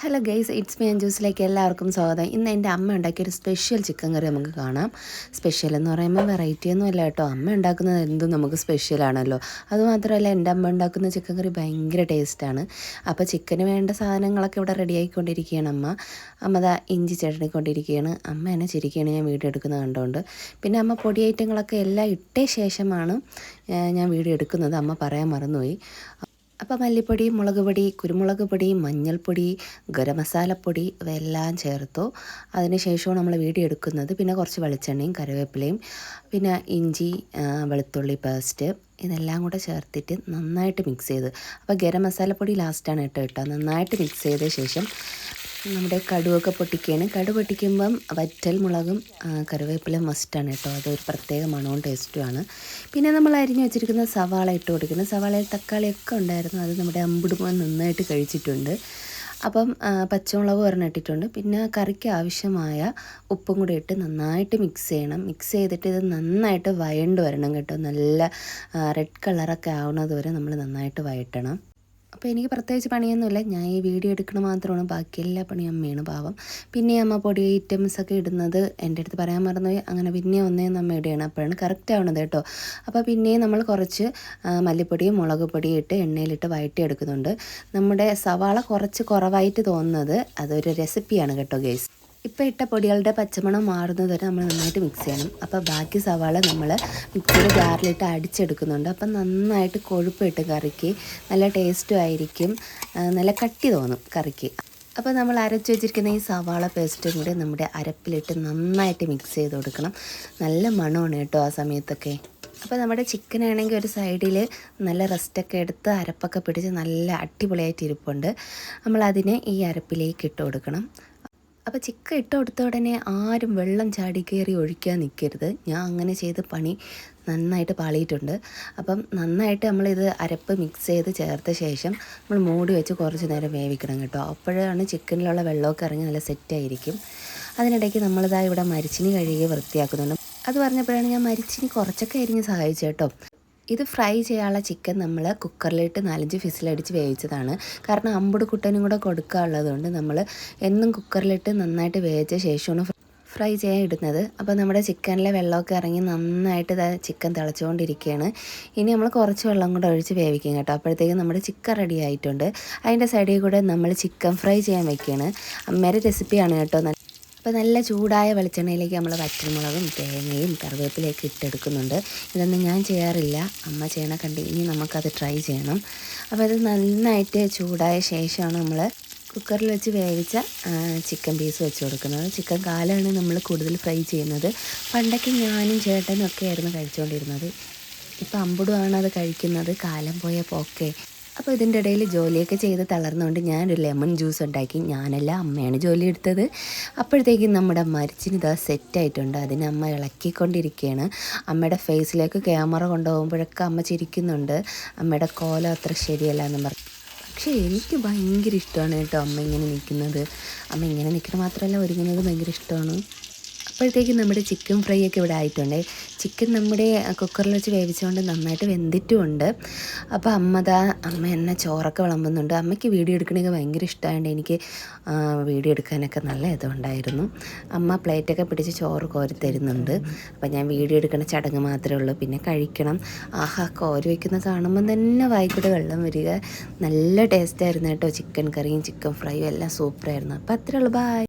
Hello guys it's me ജ്യൂസിലേക്ക് എല്ലാവർക്കും സ്വാഗതം. ഇന്ന് എന്റെ അമ്മ ഉണ്ടാക്കിയ ഒരു സ്പെഷ്യൽ ചിക്കൻ കറി നമുക്ക് കാണാം. സ്പെഷ്യൽ എന്ന് പറയുമ്പോൾ വെറൈറ്റി ഒന്നും അല്ല കേട്ടോ. അമ്മ ഉണ്ടാക്കുന്നത് എന്തും നമുക്ക് സ്പെഷ്യലാണല്ലോ അതുമാത്രമല്ല എന്റെ അമ്മ ഉണ്ടാക്കുന്ന ചിക്കൻ കറി ഭയങ്കര ടേസ്റ്റാണ് അപ്പോൾ ചിക്കന് വേണ്ട സാധനങ്ങളൊക്കെ ഇവിടെ റെഡി ആയിക്കൊണ്ടിരിക്കുകയാണ് അമ്മ. അമ്മ ദാ ഇഞ്ചി ചട്ടണിക്കൊണ്ടിരിക്കുകയാണ് അമ്മ എന്നെ ചിരിക്കുകയാണ് ഞാൻ വീഡിയോ എടുക്കുന്നത് കണ്ടുകൊണ്ട് പിന്നെ അമ്മ പൊടി ഐറ്റങ്ങളൊക്കെ എല്ലാം ഇട്ട ശേഷമാണ് ഞാൻ വീഡിയോ എടുക്കുന്നത്. അമ്മ പറയാൻ മറന്നുപോയി. അപ്പോൾ മല്ലിപ്പൊടി മുളക് പൊടി കുരുമുളക് പൊടി മഞ്ഞൾപ്പൊടി ഗരം മസാലപ്പൊടി ഇവയെല്ലാം ചേർത്തു. അതിനുശേഷമാണ് നമ്മൾ വീഡിയോ എടുക്കുന്നത്. പിന്നെ കുറച്ച് വെളിച്ചെണ്ണയും കറിവേപ്പിലയും പിന്നെ ഇഞ്ചി വെളുത്തുള്ളി പേസ്റ്റ് ഇതെല്ലാം കൂടെ ചേർത്തിട്ട് നന്നായിട്ട് മിക്സ് ചെയ്ത്. അപ്പോൾ ഗരം മസാലപ്പൊടി ലാസ്റ്റാണ് കേട്ടോ നന്നായിട്ട് മിക്സ് ചെയ്ത ശേഷം നമ്മുടെ കടുവൊക്കെ പൊട്ടിക്കുകയാണ്. കടു പൊട്ടിക്കുമ്പം വറ്റൽ മുളകും കറിവേപ്പില മസ്റ്റാണ് കേട്ടോ. അതൊരു പ്രത്യേക മണവും ടേസ്റ്റുമാണ് പിന്നെ നമ്മൾ അരിഞ്ഞു വെച്ചിരിക്കുന്ന സവാള ഇട്ട് കൊടുക്കുന്നത് സവാളയിൽ തക്കാളിയൊക്കെ ഉണ്ടായിരുന്നു. അത് നമ്മുടെ അമ്പിടുമ്പോൾ നന്നായിട്ട് കഴിച്ചിട്ടുണ്ട്. അപ്പം പച്ചമുളക് പറഞ്ഞിട്ടിട്ടുണ്ട് പിന്നെ കറിക്ക് ആവശ്യമായ ഉപ്പും കൂടി ഇട്ട് നന്നായിട്ട് മിക്സ് ചെയ്യണം. മിക്സ് ചെയ്തിട്ട് ഇത് നന്നായിട്ട് വയണ്ട് വരണം കേട്ടോ. നല്ല റെഡ് കളറൊക്കെ ആവുന്നത് വരെ നമ്മൾ നന്നായിട്ട് വയറ്റണം. അപ്പോൾ എനിക്ക് പ്രത്യേകിച്ച് പണിയൊന്നുമില്ല. ഞാൻ ഈ വീഡിയോ എടുക്കണ മാത്രമാണ്. ബാക്കി എല്ലാ പണിയും അമ്മയാണ് പാവം. പിന്നെ അമ്മ പൊടി ഐറ്റംസ് ഒക്കെ ഇടുന്നത് എന്റെ അടുത്ത് പറയാൻ മറന്നുപോയി. അങ്ങനെ പിന്നെ ഒന്നേ അമ്മ ഇടുകയാണ്. അപ്പോഴാണ് കറക്റ്റ് ആവണത് കേട്ടോ. അപ്പോൾ പിന്നെയും നമ്മൾ കുറച്ച് മല്ലിപ്പൊടിയും മുളക് പൊടിയും ഇട്ട് എണ്ണയിലിട്ട് വഴറ്റി എടുക്കുന്നുണ്ട് നമ്മുടെ സവാള കുറച്ച് കുറവായിട്ട് തോന്നുന്നത് അതൊരു റെസിപ്പിയാണ് കേട്ടോ ഗേസ്. ഇപ്പോൾ ഇട്ട പൊടികളുടെ പച്ചമണം മാറുന്നത് വരെ നമ്മൾ നന്നായിട്ട് മിക്സ് ചെയ്യണം. അപ്പോൾ ബാക്കി സവാള നമ്മൾ മിക്സിയുടെ ജാറിലിട്ട് അടിച്ചെടുക്കുന്നുണ്ട്. അപ്പം നന്നായിട്ട് കൊഴുപ്പിട്ട് കറിക്ക് നല്ല ടേസ്റ്റും ആയിരിക്കും. നല്ല കട്ടി തോന്നും കറിക്ക്. അപ്പോൾ നമ്മൾ അരച്ച് വെച്ചിരിക്കുന്ന ഈ സവാള പേസ്റ്റും കൂടി നമ്മുടെ അരപ്പിലിട്ട് നന്നായിട്ട് മിക്സ് ചെയ്ത് കൊടുക്കണം. നല്ല മണമാണ് കേട്ടോ ആ സമയത്തൊക്കെ. അപ്പോൾ നമ്മുടെ ചിക്കൻ ആണെങ്കിൽ ഒരു സൈഡിൽ നല്ല റെസ്റ്റൊക്കെ എടുത്ത് അരപ്പൊക്കെ പിടിച്ച് നല്ല അടിപൊളിയായിട്ട് ഇരിപ്പുണ്ട്. നമ്മളതിനെ ഈ അരപ്പിലേക്ക് ഇട്ട് കൊടുക്കണം. അപ്പോൾ ചിക്കൻ ഇട്ട് കൊടുത്ത ഉടനെ ആരും വെള്ളം ചാടി കയറി ഒഴിക്കാൻ നിൽക്കരുത് ഞാൻ അങ്ങനെ ചെയ്ത് പണി നന്നായിട്ട് പാളിയിട്ടുണ്ട്. അപ്പം നന്നായിട്ട് നമ്മളിത് അരപ്പ് മിക്സ് ചെയ്ത് ചേർത്ത ശേഷം നമ്മൾ മൂടി വെച്ച് കുറച്ച് നേരം വേവിക്കണം കേട്ടോ. അപ്പോഴാണ് ചിക്കനിലുള്ള വെള്ളമൊക്കെ ഇറങ്ങി നല്ല സെറ്റായിരിക്കും അതിനിടയ്ക്ക് നമ്മളിതാ ഇവിടെ മരിച്ചിനി കഴുകി വൃത്തിയാക്കുന്നുണ്ട്. അത് പറഞ്ഞപ്പോഴാണ് ഞാൻ മരിച്ചിനി കുറച്ചൊക്കെ അരിഞ്ഞ് സഹായിച്ചു കേട്ടോ. ഇത് ഫ്രൈ ചെയ്യാനുള്ള ചിക്കൻ നമ്മൾ കുക്കറിലിട്ട് നാലഞ്ച് ഫിസിലടിച്ച് വേവിച്ചതാണ്. കാരണം അമ്പട് കുട്ടനും കൂടെ കൊടുക്കാനുള്ളതുകൊണ്ട് നമ്മൾ എന്നും കുക്കറിലിട്ട് നന്നായിട്ട് വേവിച്ച ശേഷമാണ് ഫ്രൈ ചെയ്യാൻ ഇടുന്നത്. അപ്പോൾ നമ്മുടെ ചിക്കനിലെ വെള്ളമൊക്കെ ഇറങ്ങി നന്നായിട്ട് ചിക്കൻ തിളച്ചുകൊണ്ടിരിക്കുകയാണ്. ഇനി നമ്മൾ കുറച്ച് വെള്ളം കൂടെ ഒഴിച്ച് വേവിക്കും കേട്ടോ. അപ്പോഴത്തേക്കും നമ്മുടെ ചിക്കൻ റെഡി ആയിട്ടുണ്ട്. അതിന്റെ സൈഡിൽ കൂടെ നമ്മൾ ചിക്കൻ ഫ്രൈ ചെയ്യാൻ വെക്കുകയാണ്. അമ്മേരെ റെസിപ്പിയാണ് കേട്ടോ. അപ്പോൾ നല്ല ചൂടായ വെളിച്ചെണ്ണയിലേക്ക് നമ്മൾ വറ്റൽമുളകും തേങ്ങയും കറിവേപ്പിലേക്ക് ഇട്ടെടുക്കുന്നുണ്ട്. ഇതൊന്നും ഞാൻ ചെയ്യാറില്ല. അമ്മ ചെയ്യണ കണ്ട് ഇനി നമുക്കത് ട്രൈ ചെയ്യണം. അപ്പോൾ ഇത് നന്നായിട്ട് ചൂടായ ശേഷമാണ് നമ്മൾ കുക്കറിൽ വെച്ച് വേവിച്ച ചിക്കൻ പീസ് വെച്ച് കൊടുക്കുന്നത്. ചിക്കൻ കാലാണ് നമ്മൾ കൂടുതൽ ഫ്രൈ ചെയ്യുന്നത്. പണ്ടൊക്കെ ഞാനും ചേട്ടനും ഒക്കെ ആയിരുന്നു കഴിച്ചുകൊണ്ടിരുന്നത്. ഇപ്പം അമ്പുടുമാണ് അത് കഴിക്കുന്നത്. കാലം പോയപ്പോൾ ഒക്കെ അപ്പോൾ ഇതിന്റെ ഇടയിൽ ജോലിയൊക്കെ ചെയ്ത് തളർന്നുകൊണ്ട് ഞാനൊരു ലെമൺ ജ്യൂസ് ഉണ്ടാക്കി. ഞാനല്ല അമ്മയാണ് ജോലി എടുത്തത്. അപ്പോഴത്തേക്കും നമ്മുടെ മരിച്ചിന് ഇതാ സെറ്റായിട്ടുണ്ട് അതിന് അമ്മ ഇളക്കിക്കൊണ്ടിരിക്കുകയാണ്. അമ്മയുടെ ഫേസിലേക്ക് ക്യാമറ കൊണ്ടുപോകുമ്പോഴൊക്കെ അമ്മ ചിരിക്കുന്നുണ്ട്. അമ്മയുടെ കോലം അത്ര ശരിയല്ല എന്ന് പറഞ്ഞു പക്ഷേ എനിക്ക് ഭയങ്കര ഇഷ്ടമാണ് കേട്ടോ അമ്മ ഇങ്ങനെ നിൽക്കുന്നത്. അമ്മ ഇങ്ങനെ നിൽക്കുന്നത് മാത്രമല്ല ഒരുങ്ങുന്നത് ഭയങ്കര ഇഷ്ടമാണ്. അപ്പോഴത്തേക്കും നമ്മുടെ ചിക്കൻ ഫ്രൈ ഒക്കെ ഇവിടെ ആയിട്ടുണ്ട്. ചിക്കൻ നമ്മുടെ കുക്കറിൽ വെച്ച് വേവിച്ചുകൊണ്ട് നന്നായിട്ട് വെന്തിട്ടുമുണ്ട്. അപ്പോൾ അമ്മ ദാ അമ്മ എന്നെ ചോറൊക്കെ വിളമ്പുന്നുണ്ട്. അമ്മയ്ക്ക് വീഡിയോ എടുക്കണമെങ്കിൽ ഭയങ്കര ഇഷ്ടമായതുകൊണ്ട് എനിക്ക് വീഡിയോ എടുക്കാനൊക്കെ നല്ല ഇതുണ്ടായിരുന്നു അമ്മ പ്ലേറ്റൊക്കെ പിടിച്ച് ചോറ് കോരി തരുന്നുണ്ട്. അപ്പോൾ ഞാൻ വീഡിയോ എടുക്കുന്ന ചടങ്ങ് മാത്രമേ ഉള്ളൂ. പിന്നെ കഴിക്കണം. ആഹാ കോരി വയ്ക്കുന്ന കാണുമ്പോൾ തന്നെ വായിക്കൂടെ വെള്ളം വരിക. നല്ല ടേസ്റ്റായിരുന്നു കേട്ടോ. ചിക്കൻ കറിയും ചിക്കൻ ഫ്രൈയും എല്ലാം സൂപ്പറായിരുന്നു അപ്പോൾ അത്രേ ഉള്ളൂ. ബായ്